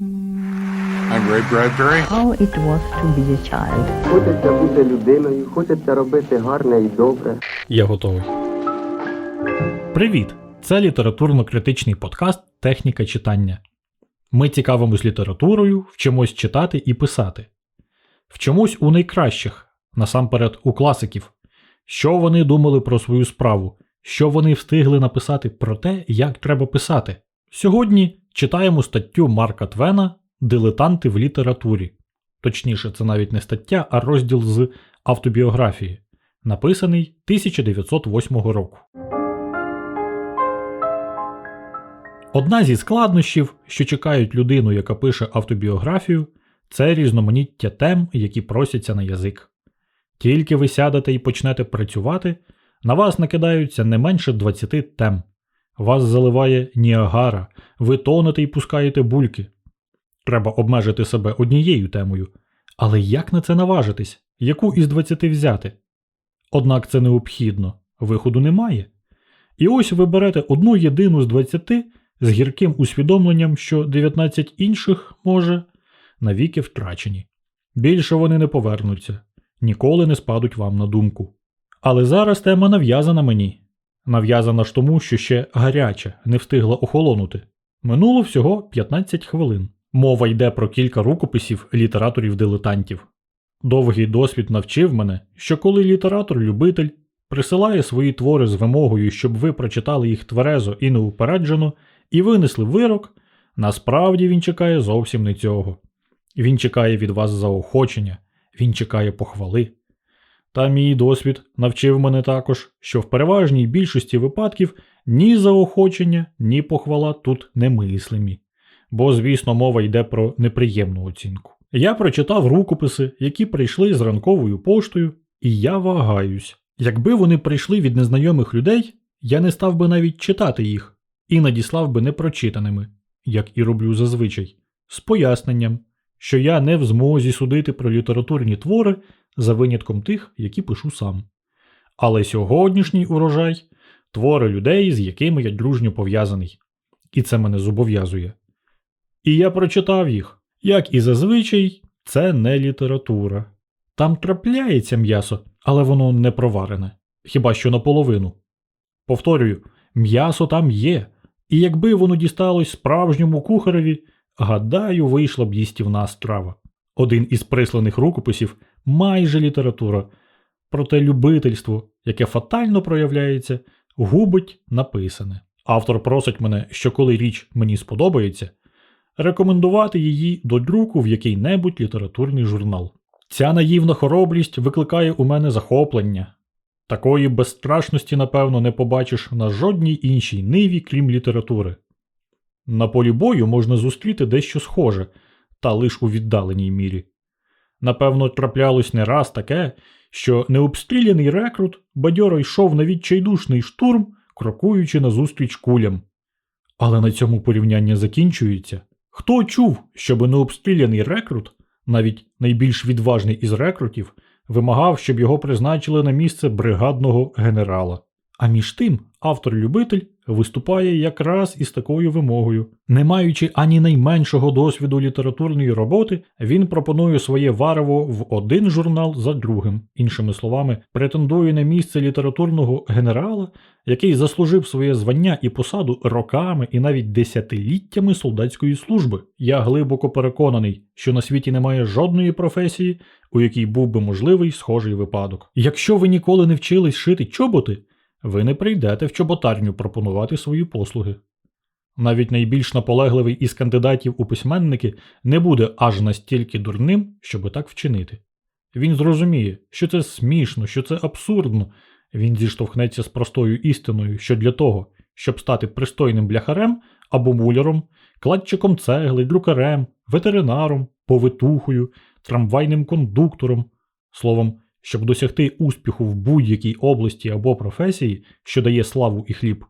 I'm Ray Bradbury. How it was to be a child. Хочеться бути людиною, хочеться робити гарне і добре. Я готовий. Привіт! Це літературно-критичний подкаст Техніка читання. Ми цікавимось літературою, вчимось читати і писати. Вчимось у найкращих, насамперед у класиків, що вони думали про свою справу, що вони встигли написати про те, як треба писати. Сьогодні читаємо статтю Марка Твена Дилетанти в літературі. Точніше, це навіть не стаття, а розділ з автобіографії, написаний 1908 року. Одна зі складнощів, що чекають людину, яка пише автобіографію, це різноманіття тем, які просяться на язик. Тільки ви сядете і почнете працювати, на вас накидаються не менше 20 тем. Вас заливає Ніагара, ви тонете і пускаєте бульки. Треба обмежити себе однією темою. Але як на це наважитись? Яку із 20 взяти? Однак це необхідно, виходу немає. І ось ви берете одну єдину з 20 з гірким усвідомленням, що 19 інших, може, навіки втрачені. Більше вони не повернуться, ніколи не спадуть вам на думку. Але зараз тема нав'язана мені. Нав'язана ж тому, що ще гаряча, не встигла охолонути. Минуло всього 15 хвилин. Мова йде про кілька рукописів літераторів-дилетантів. Довгий досвід навчив мене, що коли літератор-любитель присилає свої твори з вимогою, щоб ви прочитали їх тверезо і неупереджено, і винесли вирок, насправді він чекає зовсім не цього. Він чекає від вас заохочення, він чекає похвали. Та мій досвід навчив мене також, що в переважній більшості випадків ні заохочення, ні похвала тут немислимі. Бо, звісно, мова йде про неприємну оцінку. Я прочитав рукописи, які прийшли з ранковою поштою, і я вагаюсь. Якби вони прийшли від незнайомих людей, я не став би навіть читати їх і надіслав би непрочитаними, як і роблю зазвичай, з поясненням, що я не в змозі судити про літературні твори за винятком тих, які пишу сам. Але сьогоднішній урожай твори людей, з якими я дружньо пов'язаний, і це мене зобов'язує. І я прочитав їх, як і зазвичай, це не література. Там трапляється м'ясо, але воно не проварене, хіба що наполовину. Повторюю, м'ясо там є, і якби воно дісталось справжньому кухареві, гадаю, вийшла б їстівна страва. Один із присланих рукописів майже література, проте любительство, яке фатально проявляється, губить написане. Автор просить мене, що коли річ мені сподобається, рекомендувати її до друку в який-небудь літературний журнал. Ця наївна хоробрість викликає у мене захоплення. Такої безстрашності, напевно, не побачиш на жодній іншій ниві, крім літератури. На полі бою можна зустріти дещо схоже, та лиш у віддаленій мірі. Напевно, траплялось не раз таке, що необстріляний рекрут бадьоро йшов на відчайдушний штурм, крокуючи назустріч кулям. Але на цьому порівняння закінчується. Хто чув, щоби необстріляний рекрут, навіть найбільш відважний із рекрутів, вимагав, щоб його призначили на місце бригадного генерала. А між тим автор-любитель виступає якраз із такою вимогою. Не маючи ані найменшого досвіду літературної роботи, він пропонує своє варево в один журнал за другим. Іншими словами, претендує на місце літературного генерала, який заслужив своє звання і посаду роками і навіть десятиліттями солдатської служби. Я глибоко переконаний, що на світі немає жодної професії, у якій був би можливий схожий випадок. Якщо ви ніколи не вчились шити чоботи, ви не прийдете в чоботарню пропонувати свої послуги. Навіть найбільш наполегливий із кандидатів у письменники не буде аж настільки дурним, щоби так вчинити. Він зрозуміє, що це смішно, що це абсурдно. Він зіштовхнеться з простою істиною, що для того, щоб стати пристойним бляхарем або муляром, кладчиком цегли, друкарем, ветеринаром, повитухою, трамвайним кондуктором, словом, щоб досягти успіху в будь-якій області або професії, що дає славу і хліб,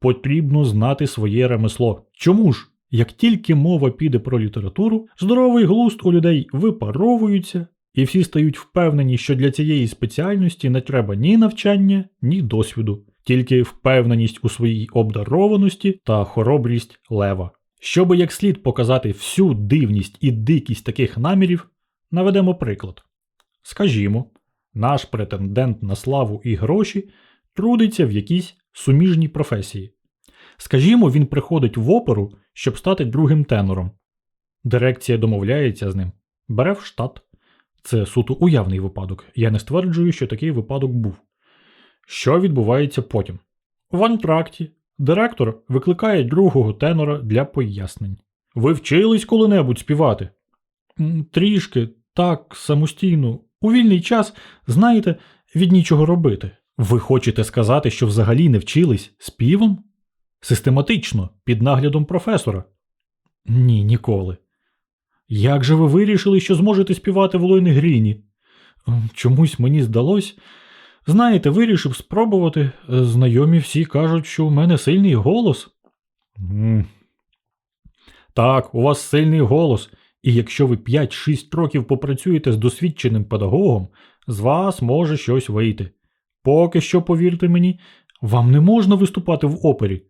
потрібно знати своє ремесло. Чому ж? Як тільки мова піде про літературу, здоровий глузд у людей випаровується, і всі стають впевнені, що для цієї спеціальності не треба ні навчання, ні досвіду, тільки впевненість у своїй обдарованості та хоробрість лева. Щоби як слід показати всю дивність і дикість таких намірів, наведемо приклад. Скажімо, наш претендент на славу і гроші трудиться в якійсь суміжній професії. Скажімо, він приходить в оперу, щоб стати другим тенором. Дирекція домовляється з ним, бере в штат. Це суто уявний випадок. Я не стверджую, що такий випадок був. Що відбувається потім? В антракті директор викликає другого тенора для пояснень. Ви вчились коли-небудь співати? Трішки, так, самостійно. У вільний час, знаєте, від нічого робити. Ви хочете сказати, що взагалі не вчились співом? Систематично, під наглядом професора? Ні, ніколи. Як же ви вирішили, що зможете співати в Лойни Гріні? Ем, Чомусь мені здалось. Знаєте, вирішив спробувати. Е, Знайомі всі кажуть, що у мене сильний голос. Так, у вас сильний голос, і якщо ви 5-6 років попрацюєте з досвідченим педагогом, з вас може щось вийти. Поки що, повірте мені, вам не можна виступати в опері.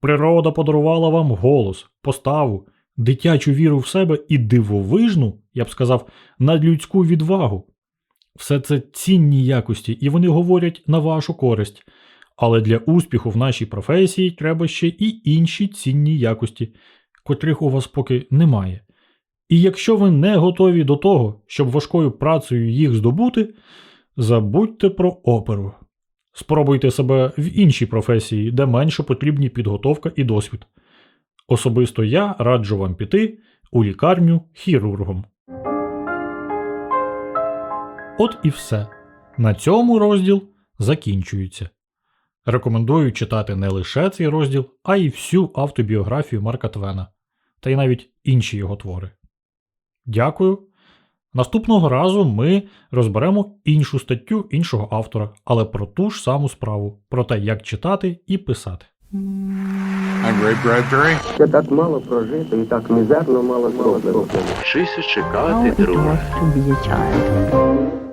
Природа подарувала вам голос, поставу, дитячу віру в себе і дивовижну, я б сказав, надлюдську відвагу. Все це цінні якості, і вони говорять на вашу користь. Але для успіху в нашій професії треба ще і інші цінні якості, котрих у вас поки немає. І якщо ви не готові до того, щоб важкою працею їх здобути, забудьте про оперу. Спробуйте себе в іншій професії, де менше потрібні підготовка і досвід. Особисто я раджу вам піти у лікарню хірургом. От і все. На цьому розділ закінчується. Рекомендую читати не лише цей розділ, а й всю автобіографію Марка Твена, та й навіть інші його твори. Дякую. Наступного разу ми розберемо іншу статтю іншого автора, але про ту ж саму справу, про те, як читати і писати. Ще так мало прожито і так мізерно мало зроблено. Вчися чекати, it